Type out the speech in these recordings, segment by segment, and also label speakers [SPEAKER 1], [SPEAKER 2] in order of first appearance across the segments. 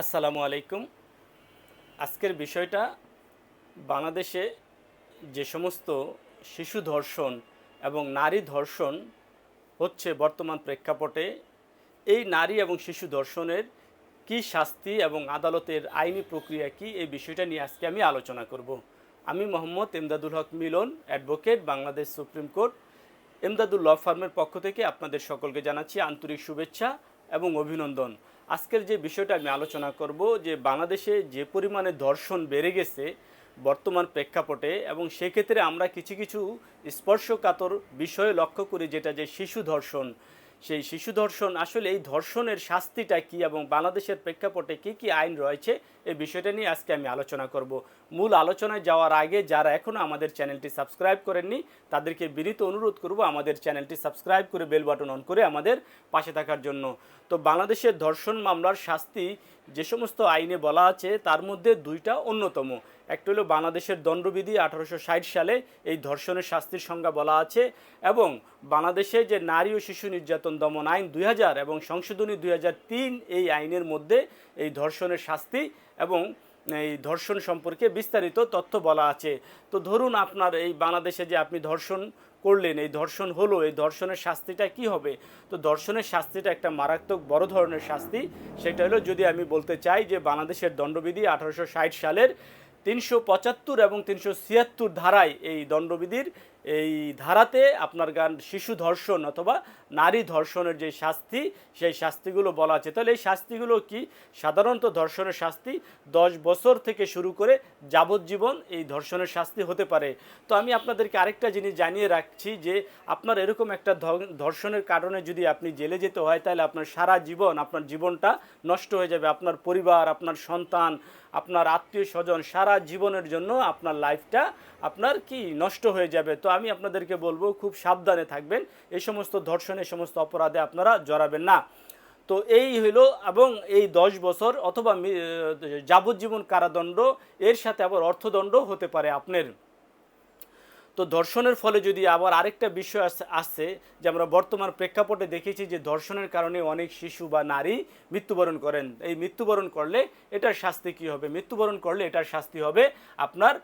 [SPEAKER 1] আসসালামু আলাইকুম। আজকের বিষয়টা বাংলাদেশে যে সমস্ত শিশু ধর্ষণ এবং নারী ধর্ষণ হচ্ছে বর্তমান প্রেক্ষাপটে, এই নারী এবং শিশু ধর্ষণের কি শাস্তি এবং আদালতের আইনি প্রক্রিয়া কি, এই বিষয়টা নিয়ে আজকে আমি আলোচনা করব। আমি Mohammad Emdadul Haque Milan, advocate, Bangladesh supreme court, Emdadul law ফার্মের পক্ষ থেকে আপনাদের সকলকে জানাচ্ছি আন্তরিক শুভেচ্ছা এবং অভিনন্দন। আজকের যে বিষয়টা আমি আলোচনা করব যে বাংলাদেশে যে পরিমাণে ধর্ষণ বেড়ে গেছে বর্তমান প্রেক্ষাপটে এবং সেক্ষেত্রে আমরা কিছু কিছু স্পর্শকাতর বিষয়ে লক্ষ্য করি, যেটা যে শিশু ধর্ষণ। সেই শিশু ধর্ষণ, আসলে এই ধর্ষণের শাস্তিটা কি এবং বাংলাদেশের প্রেক্ষাপটে কি কি আইন রয়েছে এই বিষয়টা নিয়ে আজকে আমি আলোচনা করব। মূল আলোচনায় যাওয়ার আগে যারা এখনও আমাদের চ্যানেলটি সাবস্ক্রাইব করেননি, তাদেরকে বিনীত অনুরোধ করব আমাদের চ্যানেলটি সাবস্ক্রাইব করে বেল বাটন অন করে আমাদের পাশে থাকার জন্য। তো বাংলাদেশের ধর্ষণ মামলার শাস্তি যে সমস্ত আইনে বলা আছে, তার মধ্যে দুইটা অন্যতম। একটা হলো বাংলাদেশের দণ্ডবিধি আঠারোশো ষাট সালে এই ধর্ষণের শাস্তির সংজ্ঞা বলা আছে এবং বাংলাদেশে যে নারী ও শিশু নির্যাতন দমন আইন দুই হাজার এবং সংশোধনী দুই হাজার তিন এই আইনের মধ্যে এই ধর্ষণের শাস্তি এবং এই ধর্ষণ সম্পর্কে বিস্তারিত তথ্য বলা আছে। তো ধরুন আপনার এই বাংলাদেশে যে আপনি ধর্ষণ করলেন, এই ধর্ষণ হলো, এই ধর্ষণের শাস্তিটা কি হবে? তো ধর্ষণের শাস্তিটা একটা মারাত্মক বড় ধরনের শাস্তি। সেটা হলো যদি আমি বলতে চাই যে বাংলাদেশের দণ্ডবিধি আঠারোশো ষাট সালের তিনশো পঁচাত্তর এবং তিনশো ছিয়াত্তর ধারায় এই দণ্ডবিধির এই ধারাতে আপনার গান শিশু ধর্ষণ অথবা নারী ধর্ষণের যে শাস্তি, সেই শাস্তিগুলো বলা আছে। তাহলে এই শাস্তিগুলো কি? সাধারণত ধর্ষণের শাস্তি দশ বছর থেকে শুরু করে যাবজ্জীবন এই ধর্ষণের শাস্তি হতে পারে। তো আমি আপনাদেরকে আরেকটা জিনিস জানিয়ে রাখছি যে, আপনার এরকম একটা ধর্ষণের কারণে যদি আপনি জেলে যেতে হয়, তাহলে আপনার সারা জীবন, আপনার জীবনটা নষ্ট হয়ে যাবে। আপনার পরিবার, আপনার সন্তান, আপনার আত্মীয় স্বজন, সারা জীবনের জন্য আপনার লাইফটা আপনার কি নষ্ট হয়ে যাবে? তো আমি আপনাদেরকে বলব, খুব সাবধানে থাকবেন। এই সমস্ত ধর্ষণ, এই সমস্ত অপরাধে আপনারা জড়াবেন না। তো এই হইল এবং এই দশ বছর অথবা যাবজ্জীবন কারাদণ্ড, এর সাথে আবার অর্থদণ্ড হতে পারে আপনার। তো ধর্ষণের ফলে যদি আবার আরেকটা বিষয় আস- আসছে, যে আমরা বর্তমান প্রেক্ষাপটে দেখেছি যে ধর্ষণের কারণে অনেক শিশু বা নারী মৃত্যুবরণ করেন। এই মৃত্যুবরণ করলে এটার শাস্তি কি হবে? মৃত্যুবরণ করলে এটার শাস্তি হবে আপনার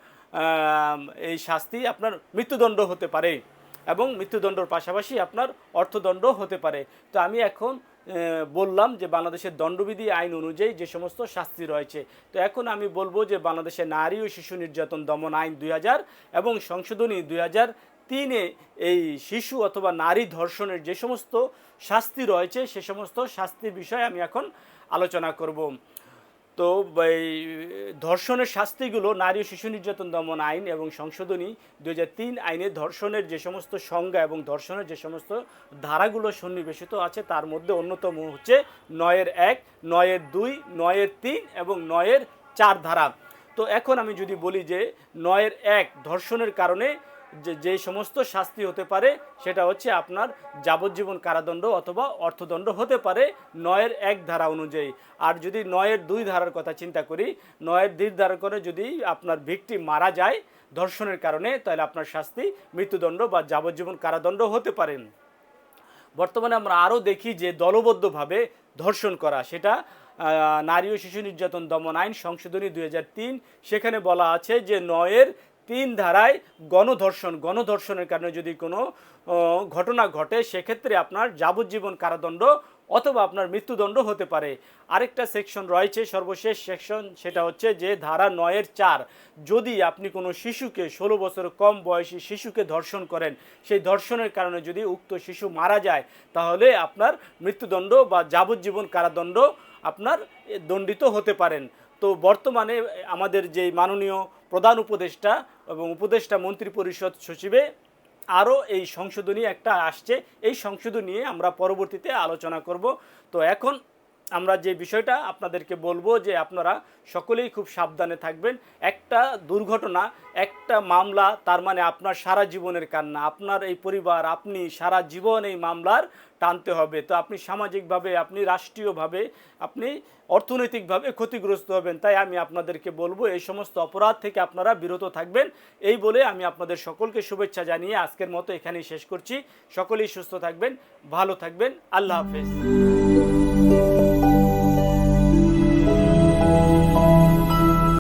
[SPEAKER 1] এই শাস্তি আপনার মৃত্যুদণ্ড হতে পারে এবং মৃত্যুদণ্ডর পাশাপাশি আপনার অর্থদণ্ড হতে পারে। তো আমি এখন বললাম যে বাংলাদেশের দণ্ডবিধি আইন অনুযায়ী যে সমস্ত শাস্তি রয়েছে, তো এখন আমি বলব যে বাংলাদেশের নারী ও শিশু নির্যাতন দমন আইন দুই হাজার এবং সংশোধনী দুই তিনে এই শিশু অথবা নারী ধর্ষণের যে সমস্ত শাস্তি রয়েছে, সে সমস্ত শাস্তির বিষয়ে আমি এখন আলোচনা করব। তো এই ধর্ষণের শাস্তিগুলো নারী ও শিশু নির্যাতন দমন আইন এবং সংশোধনী দু তিন আইনে ধর্ষণের যে সমস্ত সংজ্ঞা এবং ধর্ষণের যে সমস্ত ধারাগুলো সন্নিবেশিত আছে, তার মধ্যে অন্যতম হচ্ছে নয়ের এক, নয়ের দুই, নয়ের তিন এবং নয়ের চার ধারা। তো এখন আমি যদি বলি যে নয়ের এক ধর্ষণের কারণে যে সমস্ত শাস্তি হতে পারে, সেটা হচ্ছে আপনার যাবজ্জীবন কারাদণ্ড অথবা অর্থদণ্ড হতে পারে নয়ের এক ধারা অনুযায়ী। আর যদি নয়ের দুই ধারার কথা চিন্তা করি, নয়ের দুই ধারা করে যদি আপনার ভিকটি মারা যায় ধর্ষণের কারণে, তাহলে আপনার শাস্তি মৃত্যুদণ্ড বা যাবজ্জীবন কারাদণ্ড হতে পারেন বর্তমানে আমরা আরও দেখি যে দলবদ্ধভাবে ধর্ষণ করা, সেটা নারী ও শিশু নির্যাতন দমন আইন সংশোধনী দু হাজার তিন, সেখানে বলা আছে যে নয়ের তিন ধারায় গণধর্ষণ, গণধর্ষণের কারণে যদি কোনো ঘটনা ঘটে, সেক্ষেত্রে আপনার যাবজ্জীবন কারাদণ্ড অথবা আপনার মৃত্যুদণ্ড হতে পারে। আরেকটা সেকশন রয়েছে সর্বশেষ সেকশন, সেটা হচ্ছে যে ধারা নয়ের চার, যদি আপনি কোনো শিশুকে ষোলো বছর কম বয়সী শিশুকে ধর্ষণ করেন, সেই ধর্ষণের কারণে যদি উক্ত শিশু মারা যায়, তাহলে আপনার মৃত্যুদণ্ড বা যাবজ্জীবন কারাদণ্ড আপনার দণ্ডিত হতে পারেন। তো বর্তমানে আমাদের যে মাননীয় প্রধান উপদেষ্টা এবং উপদেষ্টা মন্ত্রী পরিষদ সচিবে আরও এই সংশোধনী একটা আসছে। এই সংশোধনী নিয়ে আমরা পরবর্তীতে আলোচনা করব। তো এখন আমরা যে বিষয়টা আপনাদেরকে বলব যে আপনারা সকলেই খুব সাবধানে থাকবেন। একটা দুর্ঘটনা, একটা মামলা, তার মানে আপনার সারা জীবনের কান্না, আপনার এই পরিবার, আপনি সারা জীবন এই মামলার টানতে হবে। তো আপনি সামাজিকভাবে, আপনি রাষ্ট্রীয়ভাবে, আপনি অর্থনৈতিকভাবে ক্ষতিগ্রস্ত হবেন। তাই আমি আপনাদেরকে বলব, এই সমস্ত অপরাধ থেকে আপনারা বিরত থাকবেন। এই বলে আমি আপনাদের সকলকে শুভেচ্ছা জানিয়ে আজকের মতো এখানেই শেষ করছি। সকলেই সুস্থ থাকবেন, ভালো থাকবেন। আল্লাহ হাফেজ।